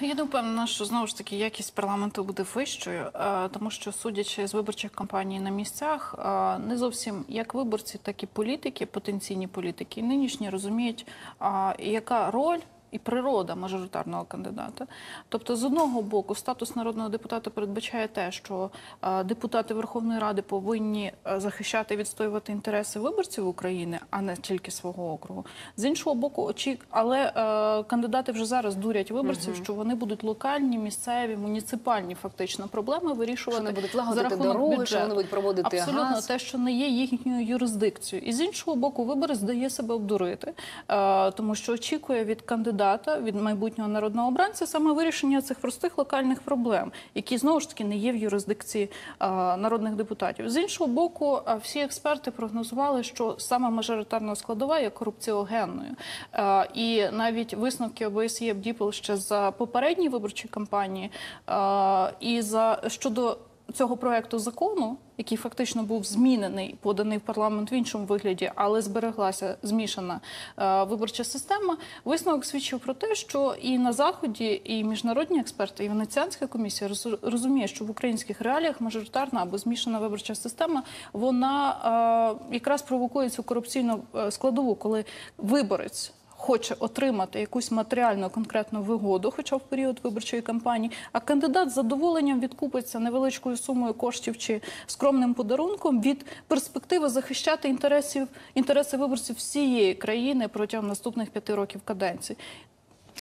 Я не впевнена, що знову ж таки якість парламенту буде вищою, е, тому що судячи з виборчих кампаній на місцях, е, не зовсім як виборці, так і політики, потенційні політики, нинішні розуміють, яка роль. І природа мажоритарного кандидата. Тобто, з одного боку, статус народного депутата передбачає те, що е, депутати Верховної Ради повинні е, захищати і відстоювати інтереси виборців України, а не тільки свого округу. З іншого боку, очі... але е, кандидати вже зараз дурять виборців, що вони будуть локальні, місцеві, муніципальні фактично проблеми вирішувати Що вони будуть за рахунок дороги, що вони будуть проводити Абсолютно газ. те, що не є їхньою юрисдикцією. І з іншого боку, виборець дає себе обдурити, е, тому що очікує від кандидата, від майбутнього народного обранця саме вирішення цих простих локальних проблем, які знову ж таки не є в юрисдикції е, народних депутатів. З іншого боку, е, всі експерти прогнозували, що саме мажоритарна складова є корупціогенною. Е, І навіть висновки ОБСЄ БДІПЛ ще за попередні виборчі кампанії е, і за щодо цього проекту закону, який фактично був змінений, поданий в парламент в іншому вигляді, але збереглася змішана е, виборча система. Висновок свідчив про те, що і на заході, і міжнародні експерти, і Венеціанська комісія роз- розуміє, що в українських реаліях мажоритарна або змішана виборча система вона е, якраз провокує цю корупційну е, складову, коли виборець хоче отримати якусь матеріальну конкретну вигоду, хоча в період виборчої кампанії, а кандидат з задоволенням відкупиться невеличкою сумою коштів чи скромним подарунком від перспективи захищати інтересів інтереси виборців всієї країни протягом наступних п'яти років каденції.